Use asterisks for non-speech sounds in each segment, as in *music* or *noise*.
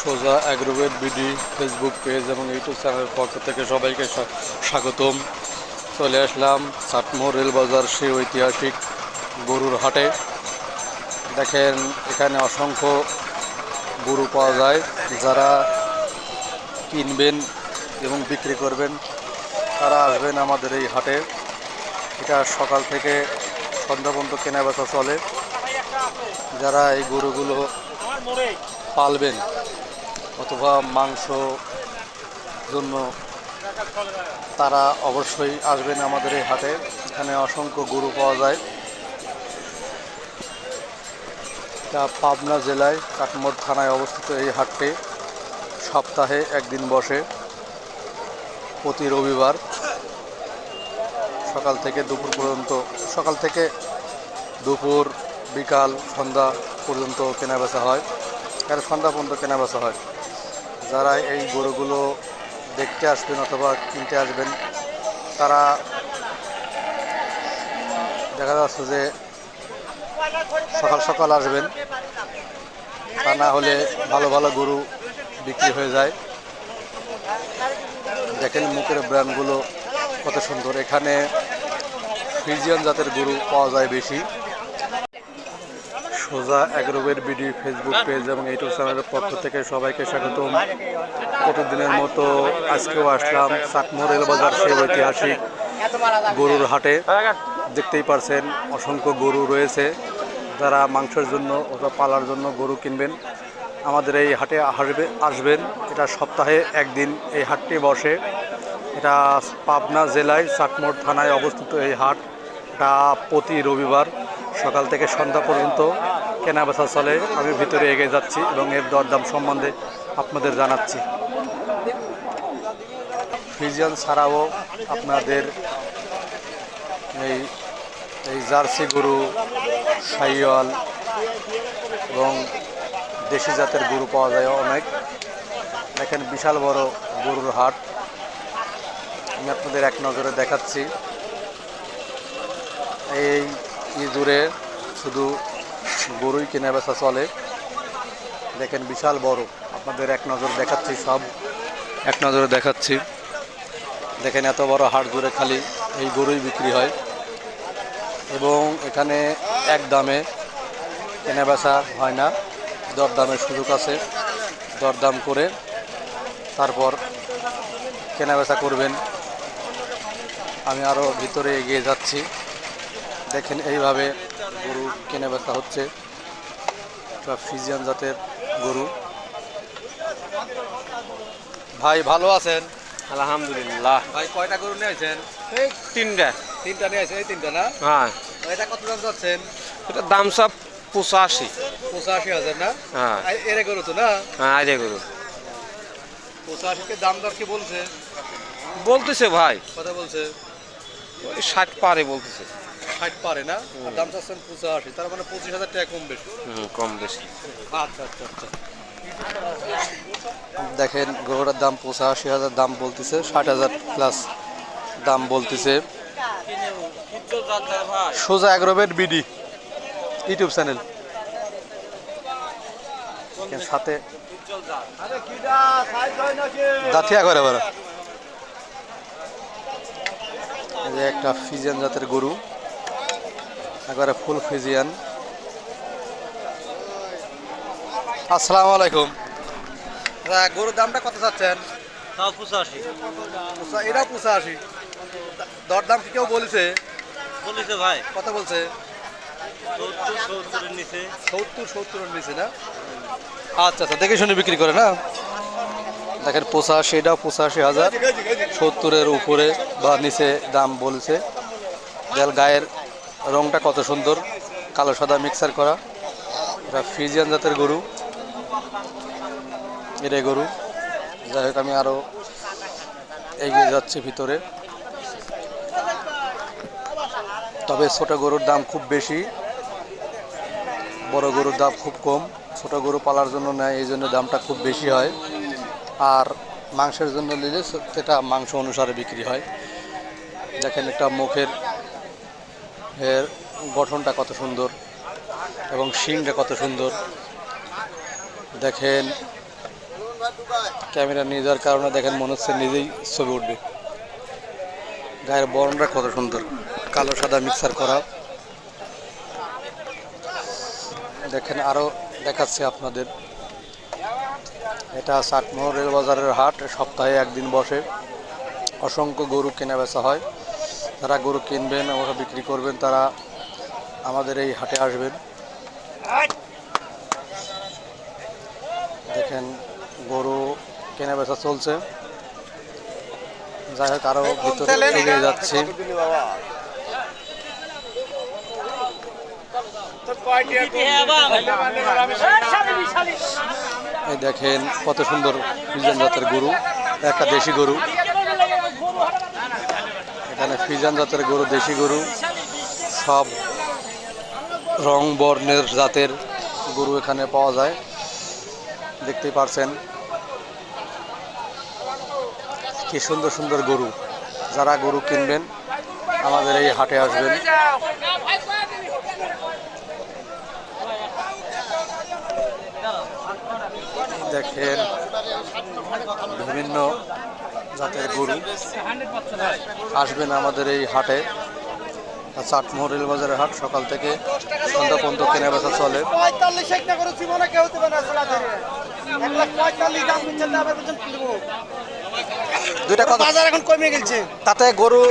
সোজা Agrovet BD Facebook page এবং YouTube চ্যানেলের পক্ষ থেকে সবাইকে স্বাগতম। চলে আসলাম চাটমোহর রেলবাজার সেই ঐতিহাসিক গরুর হাটে। দেখেন, এখানে অসংখ্য গরু পাওয়া যায়। যারা কিনবেন এবং বিক্রি করবেন, তারা আসবেন আমাদের এই হাটে। এটা সকাল থেকে সন্ধ্যা পর্যন্ত কেনা বেচা চলে। যারা এই গরুগুলো পালবেন অথবা মাংস জন্য তারা অবশ্যই আসবেন আমাদের এই হাটে। এখানে অসংখ্য গরু পাওয়া যায়। এটা পাবনা জেলায় কাটমোড় থানায় অবস্থিত এই হাটটি। সপ্তাহে একদিন বসে। প্রতি রবিবার সকাল থেকে দুপুর পর্যন্ত, সকাল থেকে দুপুর, বিকাল, সন্ধ্যা পর্যন্ত কেনা বেচা হয়। আর সন্ধ্যা পর্যন্ত কেনা বেচা হয়। যারা এই গরুগুলো দেখতে আসবেন অথবা কিনতে আসবেন, তারা দেখা যাচ্ছে যে সকাল সকাল আসবেন, তা না হলে ভালো ভালো গরু বিক্রি হয়ে যায়। দেখেন মুখের ব্র্যান্ডগুলো কত সুন্দর। এখানে ফিজিয়ান জাতের গরু পাওয়া যায় বেশি। সোজা অ্যাগ্রোভের বিডি ফেসবুক পেজ এবং ইউটিউব চ্যানেলের পক্ষ থেকে সবাইকে স্বাগতম। প্রতিদিনের মতো আজকেও আসলাম চাকমোর রেলবাজার সেই ঐতিহাসিক গরুর হাটে। দেখতেই পারছেন, অসংখ্য গরু রয়েছে। যারা মাংসের জন্য অথবা পালার জন্য গরু কিনবেন, আমাদের এই হাটে আসবে আসবেন। এটা সপ্তাহে একদিন এই হাটটি বসে। এটা পাবনা জেলায় চাকমোড় থানায় অবস্থিত এই হাট। এটা প্রতি রবিবার সকাল থেকে সন্ধ্যা পর্যন্ত। কেনা বেচা চলে, আমি ভিতরে এগিয়ে যাচ্ছি এবং এর দরদাম সম্বন্ধে আপনাদের জানাচ্ছি। ফিজিয়ান ছাড়াও আপনাদের এই এই জার্সি গরু সাইওয়াল এবং দেশি জাতের গরু পাওয়া যায় অনেক। দেখেন বিশাল বড় গরুর হাট। আমি আপনাদের এক নজরে দেখাচ্ছি। এই ইঁদুরে শুধু গরুই কেনা বেচা চলে। দেখেন বিশাল বড়। আপনাদের এক নজর দেখাচ্ছি সব। এক নজরে দেখাচ্ছি। দেখেন এত বড় হাট জুড়ে খালি এই গরুই বিক্রি হয়। এবং এখানে এক দামে কেনা বেচা হয় না। দরদামের সুযোগ আছে। দরদাম করে তারপর কেনা বেচা করবেন। আমি আরও ভিতরে এগিয়ে যাচ্ছি। দেখেন এইভাবে গরু কেনা বেচা হচ্ছে। এটা ফ্রিজিয়ান জাতের গরু। ভাই ভালো আছেন? আলহামদুলিল্লাহ। ভাই কয়টা গরু নিয়েছেন এই তিনটা। তিনটা নিয়েছেন এই তিনটা না? হ্যাঁ। এটা কত দাম যাচ্ছেন? এটা দাম সব পঁচাশি। পঁচাশি হাজার না? হ্যাঁ। এ- এরে গরু তো না? হ্যাঁ আজে গরু। পঁচাশিতে দাম দর কি বলছে? বলতেছে ভাই। কথা বলছে। ওই ষাট পারে বলতেছে। ষাট পারে না আর দাম চাচ্ছেন পঁচাশি তার মানে পঁচিশ হাজার টাকা কম বেশি। কম বেশি। আচ্ছা আচ্ছা আচ্ছা। দেখেন গরুটার দাম পঁচাশি হাজার দাম বলতেছে ষাট হাজার প্লাস দাম বলতেছে। সোজা অ্যাগ্রোভেট বিডি ইউটিউব চ্যানেল। সাথে দাঁতিয়া করে বড়। এই একটা ফিজিয়ান জাতের গরু। একবারে ফুল ফিজিয়ান আসসালামু আলাইকুম। দাদা, গরুর দামটা কত চাচ্ছেন? তাও পঁচাশি। পুষা- এটাও পঁচাশি। দর দাম কি কেউ বলছে? বলেছে ভাই। কত বলছে। সত্তর সত্তরের নিচে। না? আচ্ছা আচ্ছা দেখে শুনে বিক্রি করে না? দেখেন পঁচাশি এটাও পঁচাশি হাজার। সত্তরের উপরে বা নিচে দাম বলছে। গায়ের রংটা কত সুন্দর, কালো সাদা মিক্সার করা। এটা ফ্রিজিয়ান জাতের গরু। এটা গরু। যাই হোক, আমি আরও এগিয়ে যাচ্ছি ভিতরে। তবে ছোট গরুর দাম খুব বেশি, বড় গরুর দাম খুব কম। ছোট গরু পালার জন্য নেয়, এই জন্য দামটা খুব বেশি হয়। আর মাংসের জন্য নিলে সেটা মাংস অনুসারে বিক্রি হয়। দেখেন একটা মুখের এর গঠনটা কত সুন্দর এবং শিংটা কত সুন্দর। দেখেন, ক্যামেরা নিয়ে যাওয়ার কারণে দেখেন মনে হচ্ছে নিজেই ছবি উঠবে। গায়ের বর্ণটা কত সুন্দর। কালো, সাদা মিক্সার করা। দেখেন আরও দেখাচ্ছি আপনাদের। এটা চাটমোহর রেল বাজারের হাট, সপ্তাহে একদিন বসে। অসংখ্য গরু কেনা বেচা হয়। যারা গরু কিনবেন আমরা বিক্রি করবেন, তারা আমাদের এই হাটে আসবেন। দেখেন গরু কেনা বেচা চলছে। যাই হোক, আরও ভিতরে যাচ্ছি। দেখেন কত সুন্দর জাতের গরু, একটা দেশি গরু। এখানে ফিজান জাতের গরু, দেশি গরু, সব রং বর্ণের জাতের গরু এখানে পাওয়া যায়। দেখতেই পারছেন কি সুন্দর সুন্দর গরু। যারা গরু কিনবেন, আমাদের এই হাটে আসবেন। দেখেন, বিভিন্ন জাতের গরু। আসবেন আমাদের এই হাটে চাটমোহর রেল বাজারের হাট সকাল থেকে সন্ধ্যা পর্যন্ত কেনা বেচা চলে দুইটা কত বাজার এখন কমে গেছে। তাতে গরু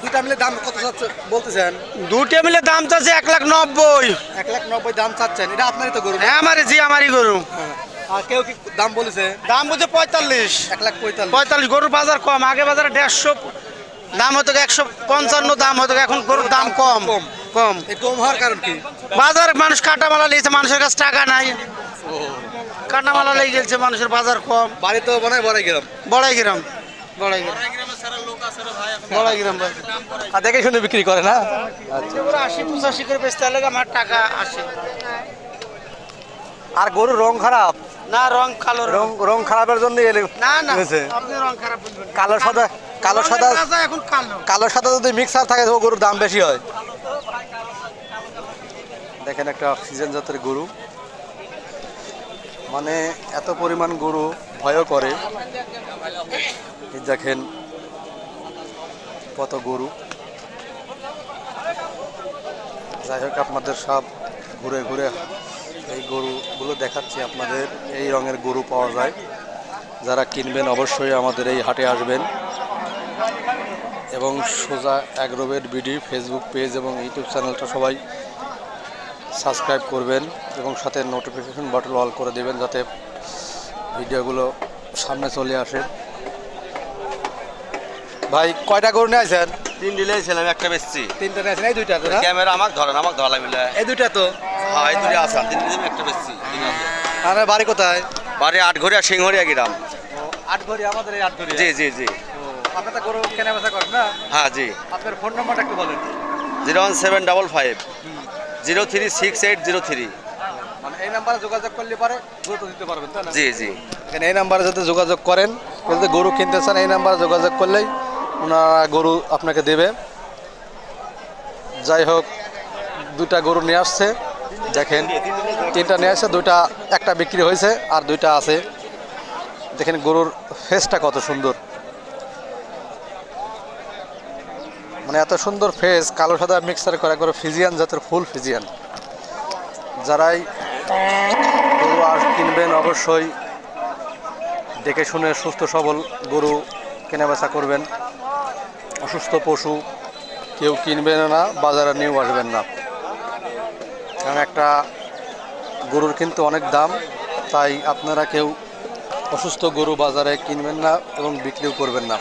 দুইটা মিলে দাম কত চাচ্ছে বলতেছেন? দুটো মিলে দাম চাচ্ছে এক লাখ নব্বই। এক লাখ নব্বই দাম চাচ্ছেন এটা আপনারই তো গরু হ্যাঁ আমারই জি আমারই গরু। আর কেউ কি দাম বলেছে? দাম বুঝে পঁয়তাল্লিশ। এক লাখ পঁয়তাল্লিশ। পঁয়তাল্লিশ গরুর বাজার কম আগে বাজারে দেড়শো দাম হতো একশো পঞ্চান্ন দাম হতো এখন গরুর দাম কম কম। কম। কম হওয়ার কারণ কি? বাজার মানুষ কাটামালা লিয়েছে মানুষের কাছে টাকা নাই। কাটামালা লেগে গেছে মানুষের বাজার কম। বাড়ি তো হয় বড়াই গেলাম। বড়াই গ্রাম বড়াই গ্রাম। বড়াই গ্রাম আর দেখে শুনে বিক্রি করে না? আচ্ছা। আশি পঁচাশি করে বেচতে হলে আমার টাকা আসে। আর গরুর রং খারাপ? না রং কালো রং। রং খারাপের জন্য এলে না না আপনি রং খারাপ বলবেন কালো সাদা কালো সাদা এখন কালো। কালো সাদা যদি মিক্সার থাকে তো গরুর দাম বেশি হয়। দেখেন একটা অক্সিজেন জাতের গরু। মানে এত পরিমাণ গরু ভয়ও করে। দেখেন কত গরু। যাই হোক আপনাদের সব ঘুরে ঘুরে এই গরুগুলো দেখাচ্ছি আপনাদের। এই রঙের গরু পাওয়া যায়। যারা কিনবেন অবশ্যই আমাদের এই হাটে আসবেন। এবং সোজা অ্যাগ্রোভেট বিডি ফেসবুক পেজ এবং ইউটিউব চ্যানেলটা সবাই সাবস্ক্রাইব করবেন এবং সাথে নোটিফিকেশন বাটন অল করে দেবেন যাতে ভিডিওগুলো সামনে চলে আসে। ভাই কয়টা গরু নিয়ে আসেন তিন দিলেছিলাম একটা বেচছি। তিনটা নিয়ে আসেন এই দুইটা তো ক্যামেরা আমাকে ধরেন আমাকে ধরা মিলে এই দুইটা তো? হ্যাঁ এই দুটো তিন দিলাম একটা বেচছি তিন বাড়ি কোথায়? বাড়ি আটঘরিয়া সিংহরিয়া গ্রাম। আট ঘড়ি আমাদের এই আট ঘড়ি জি জি। জি আপনার তো গরু কেনা বেচা করেন না? হ্যাঁ জি। আপনার ফোন নম্বরটা একটু বলেন। Zero one seven double five. Zero three six eight zero three. মানে এই নাম্বারে যোগাযোগ করলে পারে গরু দিতে পারবেন তাই না? জি জি। এখানে এই নাম্বারে যদি যোগাযোগ করেন বলতে গরু কিনতে চান এই নাম্বারে যোগাযোগ করলেই ওনারা গরু আপনাকে দেবে। যাই হোক দুটা গরু নিয়ে আসছে। দেখেন, তিনটা নিয়ে আসে, দুইটা একটা বিক্রি হয়েছে আর দুইটা আছে। দেখেন গরুর ফেসটা কত সুন্দর। মানে এত সুন্দর ফেস কালো সাদা মিক্সার করা করে ফিজিয়ান জাতের ফুল ফিজিয়ান যারাই গরু আর কিনবেন অবশ্যই দেখে শুনে সুস্থ সবল গরু কেনাবেচা করবেন। অসুস্থ পশু কেউ কিনবেন না, বাজারে নিয়েও আসবেন না। কারণ একটা গরুর কিন্তু অনেক দাম তাই আপনারা কেউ অসুস্থ গরু বাজারে কিনবেন না এবং বিক্রিও করবেন না।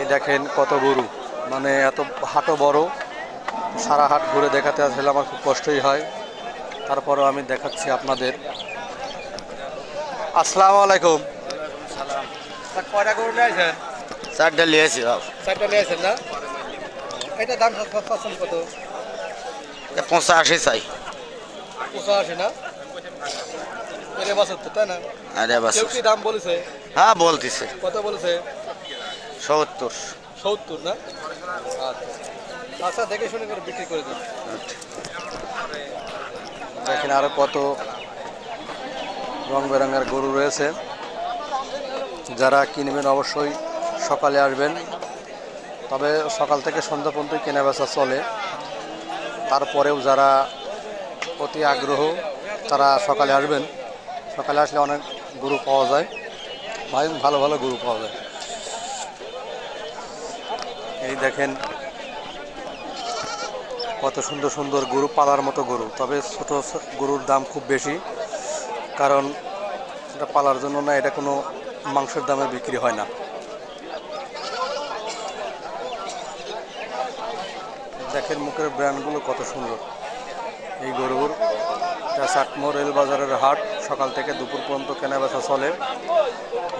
এই দেখেন কত গরু। মানে এত হাটও বড়। সারা হাট ঘুরে দেখাতে আসলে আমার খুব কষ্টই হয়। তারপরেও আমি দেখাচ্ছি আপনাদের। আসসালামু আলাইকুম। কয়টা গরু চারটা নিয়েছি চারটা নিয়ে না? এটা দাম কত? পঁচাশি চাই। পঁচাশি না? আরে বাস কি দাম বলেছে? হ্যাঁ বলতেছে। কত বলেছে? সত্তর। সত্তর না? আচ্ছা। আচ্ছা দেখে শুনে করে বিক্রি করে দিন। দেখেন আরও কত রং বেরঙের গরু রয়েছে। যারা কিনবেন অবশ্যই সকালে আসবেন। তবে সকাল থেকে সন্ধ্যা পর্যন্ত কেনা বেচা চলে। তারপরেও যারা অতি আগ্রহ, তারা সকালে আসবেন। সকালে আসলে অনেক গরু পাওয়া যায়। ভালো ভালো গরু পাওয়া যায়। এই দেখেন, কত সুন্দর সুন্দর গরু, পালার মতো গরু। তবে ছোট গরুর দাম খুব বেশি। কারণ এটা পালার জন্য না, এটা কোনো মাংসের দামে বিক্রি হয় না। দেখেন মুখের ব্র্যান্ডগুলো কত সুন্দর। এই গরুর এটা চাটমোর রেল বাজারের হাট, সকাল থেকে দুপুর পর্যন্ত কেনা বেচা চলে।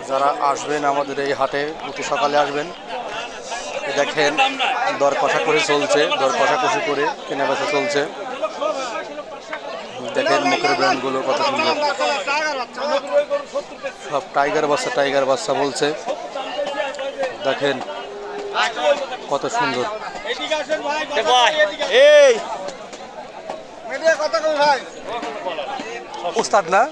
যারা আসবেন আমাদের এই হাটে অতি সকালে আসবেন। দেখেন, দর কষাকষি চলছে, দর কষাকষি করে কেনা বেচা চলছে। দেখেন মুখের ব্র্যান্ডগুলো কত সুন্দর। সব টাইগার বাচ্চা টাইগার বাচ্চা বলছে। দেখেন কত সুন্দর। এই। উস্তাদ না?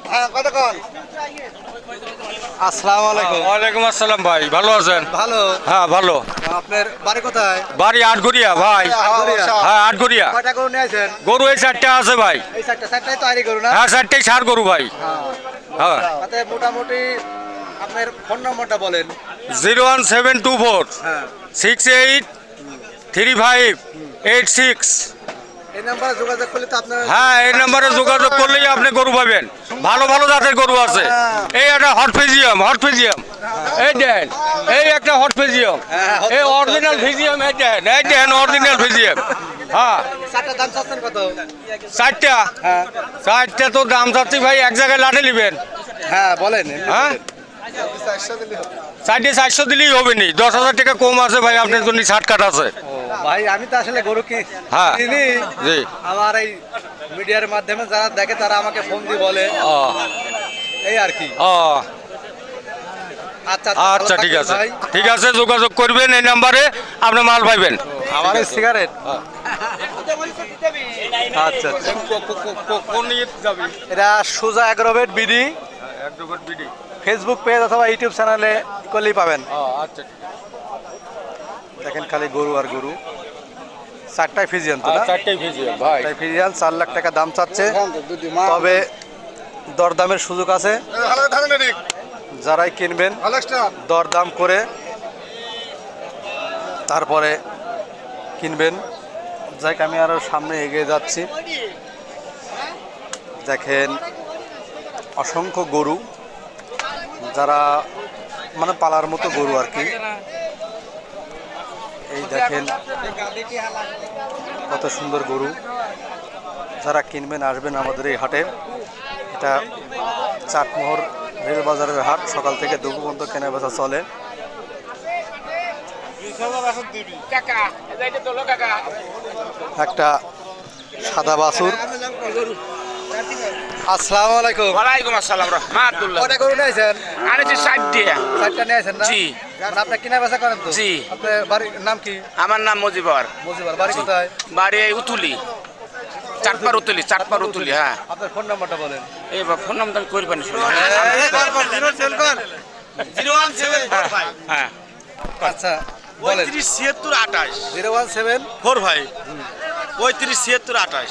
আসসালামু আলাইকুম। ওয়ালাইকুম আসসালাম ভাই ভালো আছেন? ভালো। হ্যাঁ ভালো। আপনার বাড়ি কোথায়? বাড়ি আটগড়িয়া ভাই। হ্যাঁ আটগড়িয়া। কয়টা গরু নিয়েছেন গরু এই চারটা আছে ভাই। এই চারটা চারটাই তৈরি গরু না? হ্যাঁ চারটাই সার গরু ভাই। হ্যাঁ। তাতে মোটামুটি আপনার ফোন নম্বরটা বলেন। Zero one seven two four. হ্যাঁ। Six eight three five eight six হ্যাঁ এই নাম্বারে যোগাযোগ করলেই আপনি গরু পাবেন। ভালো ভালো জাতের গরু আছে। এই একটা হট ফিজিয়াম হট ফিজিয়াম এই দেন এই একটা হট ফিজিয়াম এই অরিজিনাল ফিজিয়াম এই দেন এই দেন অরিজিনাল ফিজিয়াম হ্যাঁ। চারটা হ্যাঁ। চারটা তো দাম চাচ্ছি ভাই এক জায়গায় লাঠে নেবেন। হ্যাঁ বলেন হ্যাঁ? চারটে চারশো দিলেই হবে নি দশ হাজার টাকা কম আছে ভাই আপনার জন্য ষাট কাট আছে। ভাই আমি তো আসলে গরু কি হ্যাঁ। চিনি জি। আমার এই মিডিয়ার মাধ্যমে যারা দেখে তারা আমাকে ফোন দিয়ে বলে। ও। এই আর কি। ও। আচ্ছা আচ্ছা ঠিক আছে। ঠিক আছে যোগাযোগ করবেন এই নাম্বারে আপনি মাল পাইবেন। আমার সিগারেট আচ্ছা আচ্ছা। কোন যাবি? এটা সুজা অ্যাগ্রোভেট বিডি। ফেসবুক পেজ অথবা ইউটিউব চ্যানেলে করলেই পাবেন। আচ্ছা দেখেন খালি গরু আর গরু। চারটায় ফিজিয়ান তো না? চারটাই ভেজি ভাই। চারটায় ফিজিয়ান চার লাখ টাকা দাম চাচ্ছে। তবে দরদামের সুযোগ আছে। যারাই কিনবেন দরদাম করে তারপরে কিনবেন। যাই আমি আরও সামনে এগিয়ে যাচ্ছি। দেখেন অসংখ্য গরু যারা মানে পালার মতো গরু আর কি। এই দেখেন কত সুন্দর গরু। যারা কিনবেন আসবেন আমাদের এই হাটে। এটা চাটমোহর রেল বাজারের হাট সকাল থেকে দুপুর পর্যন্ত কেনা বেচা চলে একটা সাদা বাছুর। আসসালামু আলাইকুম। ওয়ালাইকুম আসসালাম রহমাতুল্লাহ। কটা গরু নিয়েছেন? আনেছি নিয়েছেন না? জি। মানে আপনার কিনা বেচা করেন তো জি। আপনার বাড়ির নাম কি আমার নাম মজিবর মজিবার বাড়ি কোথায় বাড়ি এই উতুলি চাটপার উতুলি চাটপার উতুলি হ্যাঁ আপনার ফোন নাম্বারটা বলেন এই বা ফোন নাম্বার আমি করবেন হ্যাঁ আচ্ছা বলেন ছিয়াত্তর আঠাশ জিরো ওয়ান সেভেন ফোর ভাই পঁয়ত্রিশ ছিয়াত্তর আঠাশ।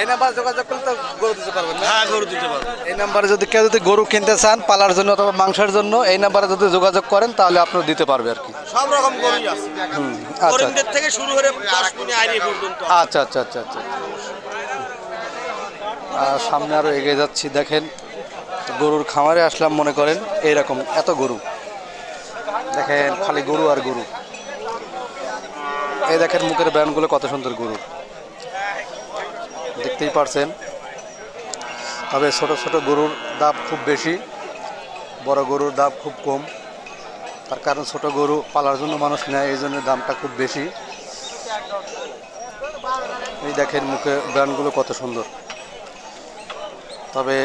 এই নাম্বার যোগাযোগ করলে তো গরু দিতে পারবেন হ্যাঁ গরু দিতে পারব। এই নাম্বারে যদি কেউ যদি গরু কিনতে চান পালার জন্য অথবা মাংসের জন্য এই নাম্বারে যদি যোগাযোগ করেন তাহলে আপনার দিতে পারবে আর কি। সব রকম গরুই আছে। আচ্ছা। থেকে শুরু করে দশ মিনিট আইনি পর্যন্ত। আচ্ছা আচ্ছা আচ্ছা আচ্ছা। আর সামনে আরও এগিয়ে যাচ্ছি দেখেন। গরুর খামারে আসলাম মনে করেন এইরকম এত গরু। দেখেন খালি গরু আর গরু। এই দেখেন মুখের ব্যায়ামগুলো কত সুন্দর গরু। দেখতেই পারছেন তবে ছোট ছোট গরুর দাম খুব বেশি, বড় গরুর দাম খুব কম। তার কারণ ছোট গরু পালার জন্য মানুষ নেয়, এই জন্য দামটা খুব বেশি। এই দেখেন মুখে ব্র্যান্ডগুলো কত সুন্দর। তবে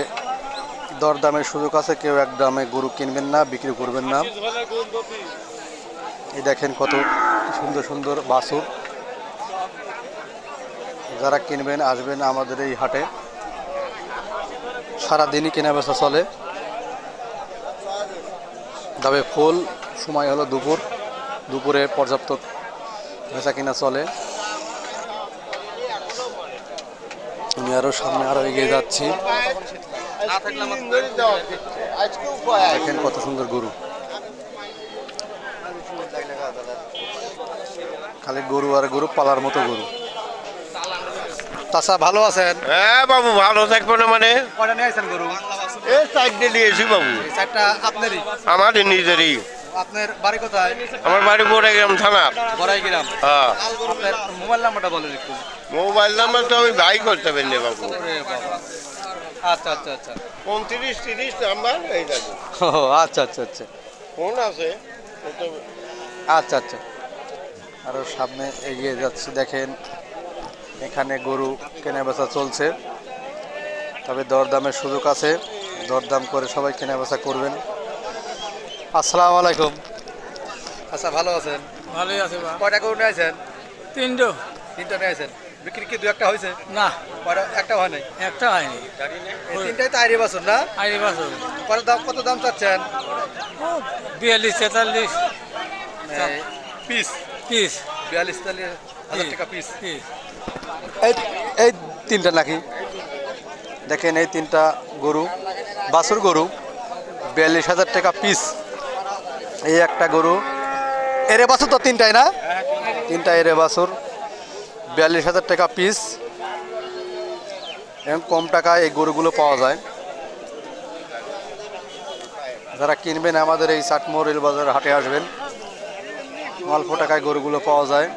দর দামের সুযোগ আছে, কেউ এক দামে গরু কিনবেন না, বিক্রি করবেন না। এই দেখেন কত সুন্দর সুন্দর বাছুর। যারা কিনবেন, আসবেন আমাদের এই হাটে। সারাদিনই কেনা বেচা চলে। তবে ফুল, সময় হলো দুপুর। দুপুরে পর্যাপ্ত বেচা কিনা চলে। আমি আরও সামনে আরও এগিয়ে যাচ্ছি। দেখেন কত সুন্দর গরু। খালি গরু আর গরু পালার মতো গরু। তাছা ভালো আছেন? হ্যাঁ বাবু ভালো থাকব না মানে? কয়টা নিয়ে আসেন গরু? এই সাইডে নিয়েছি বাবু। চারটা আপনারই? আমাদের নিজেরই। আপনার বাড়ি কোথায়? আমার বাড়ি বড়াইগ্রাম থানা। বড়াই হ্যাঁ। আপনার মোবাইল নাম্বারটা বলেন একটু। মোবাইল নাম্বার তো আমি ভাই করতে পারিনি বাবু। আচ্ছা আচ্ছা আচ্ছা। পঁয়ত্রিশ তিরিশ নাম্বার এই দেখো। ও আচ্ছা আচ্ছা আচ্ছা। ফোন আছে আচ্ছা আচ্ছা। আরও সামনে এগিয়ে যাচ্ছি দেখেন। এখানে গরু কেনা বেচা চলছে। তবে দরদামের সুযোগ আছে। দরদাম করে সবাই কেনা বেচা করবেন। আসসালামু আলাইকুম। আচ্ছা ভালো আছেন? ভালোই আছে কয়টা গরু নিয়েছেন তিনটো। তিনটা নিয়েছেন বিক্রি কি দু একটা হয়েছে? না। কয়টা? একটা হয় নাই? একটা হয়নি। তিনটাই তো আইরি বাসন না? আড়াই বছর। কত দাম কত দাম চাচ্ছেন? বিয়াল্লিশ তেতাল্লিশ। পিস। পিস। বিয়াল্লিশ তেতাল্লিশ হাজার টাকা পিস। পিস। এই এই তিনটা নাকি? দেখেন এই তিনটা গরু, বাছুর গরু, বিয়াল্লিশ হাজার টাকা পিস এই একটা গরু, এরে বাছুর তো তিনটাই না? তিনটা এরে বাছুর, বিয়াল্লিশ হাজার টাকা পিস এবং কম টাকায় এই গরুগুলো পাওয়া যায়। যারা কিনবেন আমাদের এই চাটমোর রেল বাজার হাটে আসবেন, অল্প টাকায় গরুগুলো পাওয়া যায়।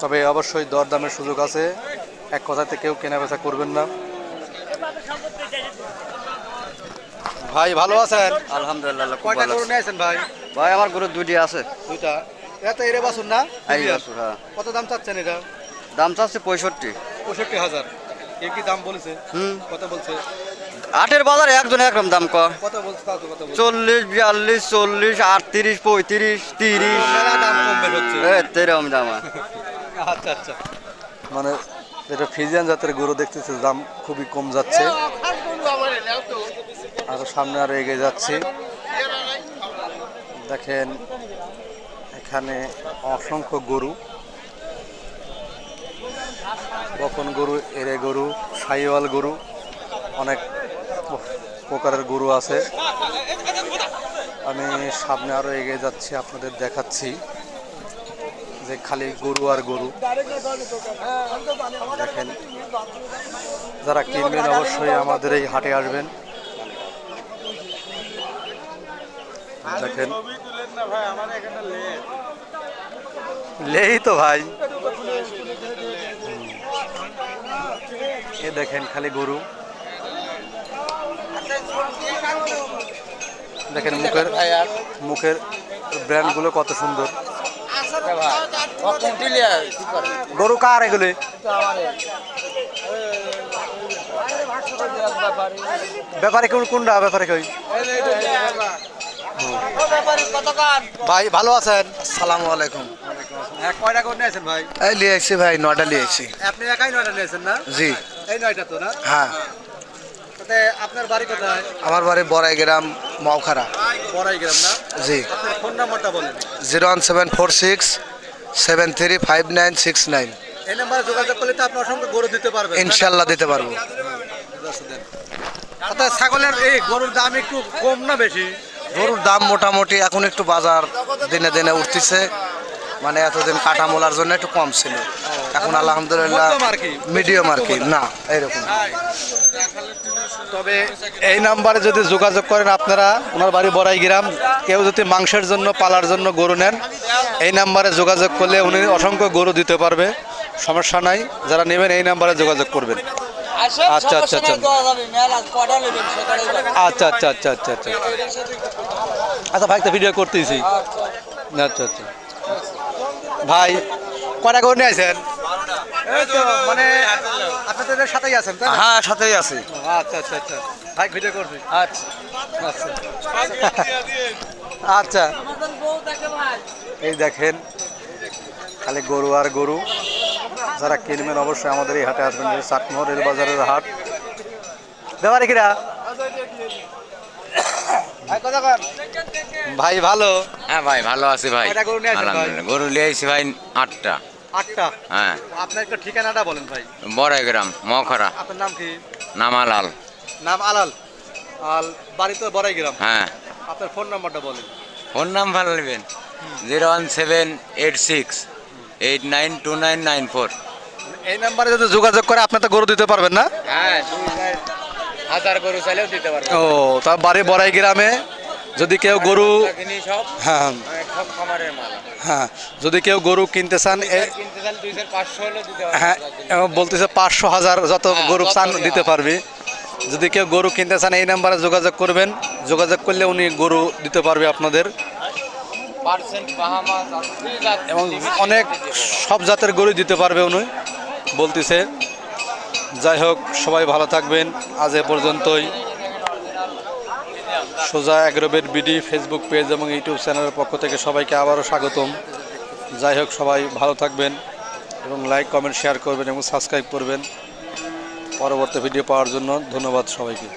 তবে অবশ্যই দরদামের সুযোগ আছে। এক কথাতে কেউ কেনা বেচা করবেন না। ভাই ভালো আছেন? আলহামদুলিল্লাহ কয়টা গরু নিয়েছেন ভাই? ভাই আমার গরু দুটি আছে। দুইটা? এটা এরে বাসুন না? এই বাছুর, হ্যাঁ। কত দাম চাচ্ছেন এটা দাম চাচ্ছে পঁয়ষট্টি। পঁয়ষট্টি হাজার। কে কি দাম বলেছে? হুম। কত বলছে? আটের বাজারে একজন একরকম দাম চল্লিশ বিয়াল্লিশ চল্লিশ আটত্রিশ পঁয়ত্রিশ তিরিশ। দাম কম বের হচ্ছে। এরকম দাম। *laughs* আচ্ছা আচ্ছা। মানে এটা ফিজিয়ান জাতের গরু দেখতেছে দাম খুবই কম যাচ্ছে। আরও সামনে আরও এগিয়ে যাচ্ছি। দেখেন এখানে অসংখ্য গরু। বকন গরু এরে গরু সাইওয়াল গরু অনেক প্রকারের গরু আছে। আমি সামনে আরও এগিয়ে যাচ্ছি আপনাদের দেখাচ্ছি। যে খালি গরু আর গরু। দেখেন, যারা কিনবেন অবশ্যই আমাদের এই হাটে আসবেন। দেখেন। লেই তো ভাই। এ দেখেন খালি গরু। দেখেন মুখের মুখের ব্র্যান্ডগুলো কত সুন্দর। গরু কার এগুলি? ব্যাপারে কোন কোনটা ব্যাপারে কই? ভাই ভালো আছেন? সালামু আলাইকুম। হ্যাঁ কয়টা করে নিয়েছেন ভাই? এই নয়টা আপনি একাই নয়টা নিয়েছেন না? জি। এই নয়টা তো না? হ্যাঁ। তাতে আপনার বাড়ি কোথায়? আমার বাড়ি বড়াই গ্রাম মাওখারা। বড়াই গ্রাম না? জি। আপনার ফোন নাম্বারটা বলেন। Zero one seven four six seven three five nine six nine এই নাম্বারে যোগাযোগ করলে তো আপনি অসংখ্য গরু দিতে পারবেন। ইনশাল্লাহ দিতে পারব। অর্থাৎ ছাগলের এই গরুর দাম একটু কম না বেশি? গরুর দাম মোটামুটি এখন একটু বাজার দিনে দিনে উঠতেছে। মানে এতদিন কাটা মোলার জন্য একটু কম ছিল। এখন আলহামদুলিল্লাহ মধ্যম আর কি, মিডিয়াম আর কি। না এইরকম তবে এই নাম্বারে যদি যোগাযোগ করেন আপনারা ওনার বাড়ি বড়াই গ্রাম কেউ যদি মাংসের জন্য পালার জন্য গরু নেন এই নাম্বারে যোগাযোগ করলে উনি অসংখ্য গরু দিতে পারবে। সমস্যা নাই যারা নেবেন এই নাম্বারে যোগাযোগ করবেন। আচ্ছা আচ্ছা আচ্ছা। আচ্ছা আচ্ছা আচ্ছা আচ্ছা আচ্ছা। আচ্ছা ভাই তো ভিডিও করতেছি। আচ্ছা আচ্ছা। ভাই কটা গরু নিয়ে আছেন এই তো মানে আপনাদের সাথেই আছেন তাই হ্যাঁ সাথেই আছি। আচ্ছা আচ্ছা আচ্ছা। ভাই ভিডিও করবি? আচ্ছা। আচ্ছা। আচ্ছা। এই দেখেন খালি গরু আর গরু। যারা কিনবেন অবশ্যই আমাদের এই হাটে আসবেন চাটমোহর রেল বাজারের হাট। ব্যাপারে কিরা? ভাই ভালো? হ্যাঁ ভাই ভালো আছি ভাই। গরু নিয়ে ভাই? আইছি আটটা। আটটা? হ্যাঁ। আপনার একটু ঠিকানাটা বলেন ভাই। বড়াই গ্রাম মখরা আপনার নাম কি? নামালাল নাম আলাল? আল বাড়ি তো বড়াই গ্রাম হ্যাঁ। আপনার ফোন নাম্বারটা বলেন। ফোন নাম্বার নেবেন। Zero one seven eight six eight nine two nine nine four. এই নাম্বারে যদি যোগাযোগ করে আপনি তো গরু দিতে পারবেন না? হ্যাঁ। হাজার গরু চাইলেও দিতে পারব। ও তার বাড়ি বড়াই গ্রামে যদি কেউ গরু সব হ্যাঁ মানে সব খামারের মাল। হ্যাঁ যদি কেউ গরু কিনতে চান কিনতে চাইলে দুই পাঁচশো হলেও দিতে হ্যাঁ বলতেছে পাঁচশো হাজার যত হ্যাঁ, গরু চান দিতে হয়। পারবি। যদি কেউ গরু কিনতে চান এই নাম্বারে যোগাযোগ করবেন। যোগাযোগ করলে উনি গরু দিতে পারবে আপনাদের। এবং অনেক সব জাতের গরু দিতে পারবে উনি বলতেছে। যাই হোক, সবাই ভালো থাকবেন। আজ এ পর্যন্তই। সোজা অ্যাগ্রোবেট বিডি ফেসবুক পেজ এবং ইউটিউব চ্যানেলের পক্ষ থেকে সবাইকে আবারও স্বাগতম। যাই হোক, সবাই ভালো থাকবেন এবং লাইক কমেন্ট শেয়ার করবেন এবং সাবস্ক্রাইব করবেন। পরবর্তী ভিডিও পাওয়ার জন্য ধন্যবাদ সবাইকে।